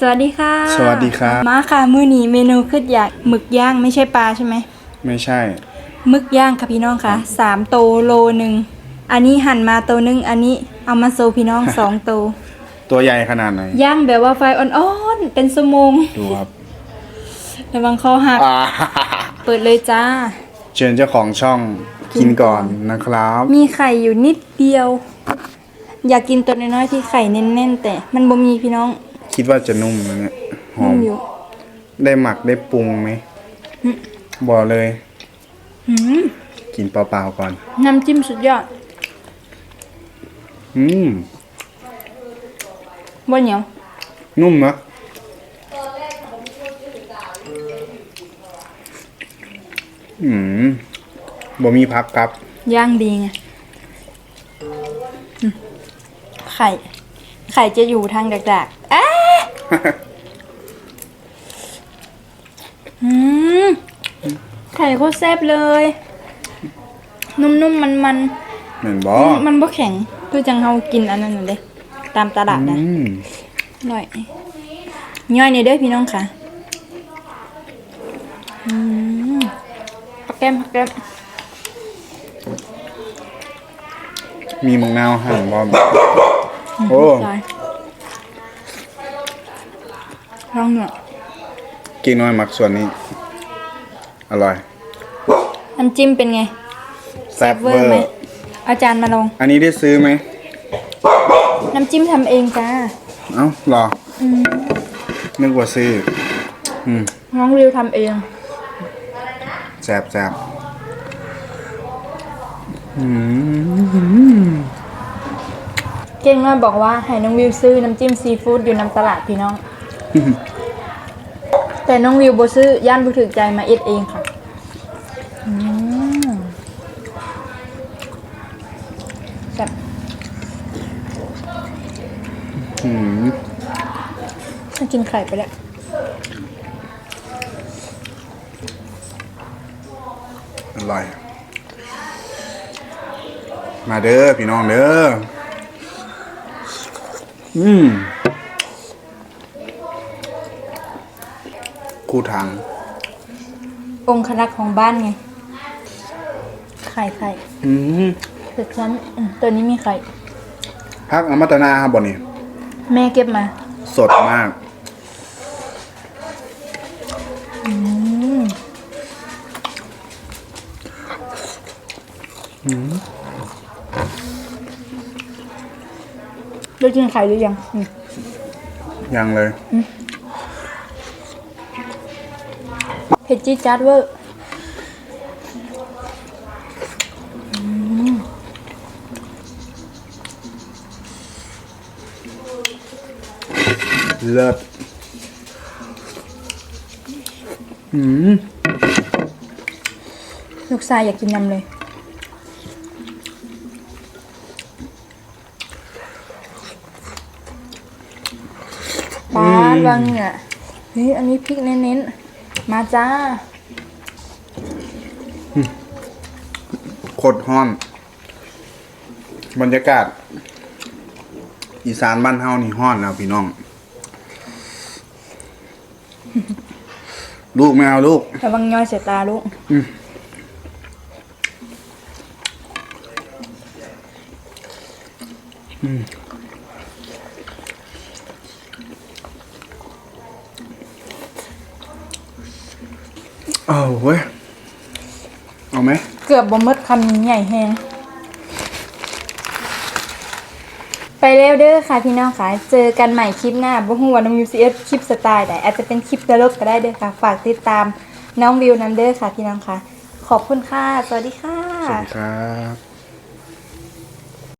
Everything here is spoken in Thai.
สวัสดีค่ะ สวัสดีครับ มาค่ะ มื้อนี้เมนูขึ้นอยากหมึกย่างไม่ใช่ปลาใช่ไหม ไม่ใช่ หมึกย่างค่ะพี่น้องค่ะสามโตโลหนึ่ง อันนี้หั่นมาโตหนึงอันนี้เอามาโซพี่น้องสองโต ตัวใหญ่ขนาดไหน ย่างแบบว่าไฟอ่อนๆ เป็นชั่วโมงดูครับระวังคอหักอ่าเปิดเลยจ้า เชิญเจ้าของช่องกินก่อนนะครับ มีไข่อยู่นิดเดียว อยากกินตัวน้อยๆที่ไข่แน่นๆ แต่มันบ่มีพี่น้อง คิดว่าจะนุ่มนะเนี่ยหอนุ่มมอยู่ได้หมักได้ปรุงไหมบอกเลย หืมกินเปล่าๆก่อน น้ำจิ้มสุดยอดอืม บ่เหนียว นุ่มนะอืมบ่มีพักครับ ย่างดีไงอืมไข่ ไข่จะอยู่ทางดักๆอ้า อืมไข่โคตรแซ่บเลย นุ่มๆ มันเหมือนๆบอมันมันบ่แข็งคือจังเฮากินอันนั้นน่ะเด้ตามตลาดนะอืมอร่อยย่อยในเด้อพี่น้องค่ะอืมผักแก้มผักแก้มมีมังนาวหั่นบอมโอ้ใช่ ลองหน่อยกินน้อยหมักส่วนนี้ อร่อย น้ำจิ้มเป็นไงแซ่บเวอไหมร์อาจารย์มาลองอันนี้ได้ซื้อไหม น้ำจิ้มทำเองจ้า เอ้าหรออนึกว่าซื้อ อืมน้องริวทำเองแซ่บแซ่บอืมเก่งมากบอกว่าให้น้องวิวซื้อน้ำจิ้มซีฟู้ดอยู่น้ำตลาดพี่น้อง แต่น้องวิวบ่ซื้อย่านบุถึกใจมาเอ็ดเองค่ะอืมแซ่บอืมฉันกินไข่ไปแล้วอร่อย มาเด้อพี่น้องเด้อ อืม คู่ทาง องค์ครักษ์ของบ้านไง ไข่ไข่อืมถึกฉันอืมตัวนี้มีไข่ พักอมัตนาครับบ่นี่แม่เก็บมา สดมากได้กินไข่หรือยังอืมยังเลย เผ็ดจี๊ดจ๊าดเวอร์เลิศอืมลูกชายอยากกินนำเลยปาดวางเนี่ยเฮ้ยอันนี้พริกเน้นๆ มาจ้า โคตรฮ้อน บรรยากาศ อีสานบ้านเฮานี่ฮ้อนแล้วพี่น้อง ลูกไม่เอาลูก ระวังย่อยเสียตาลูก เอาเว้ย เอาไหม เกือบบ่หมดคำนี้ใหญ่แฮงไปเร็วเด้อค่ะพี่น้องค่ะ เจอกันใหม่คลิปหน้าบ่ฮู้ว่าน้องวิวสิเอ็ดคลิปสไตล์ใดอาจจะเป็นคลิปตลกก็ได้เด้อค่ะ ฝากติดตามน้องวิวนำเด้อค่ะพี่น้องค่ะ ขอบคุณค่ะ สวัสดีค่ะ สวัสดีครับ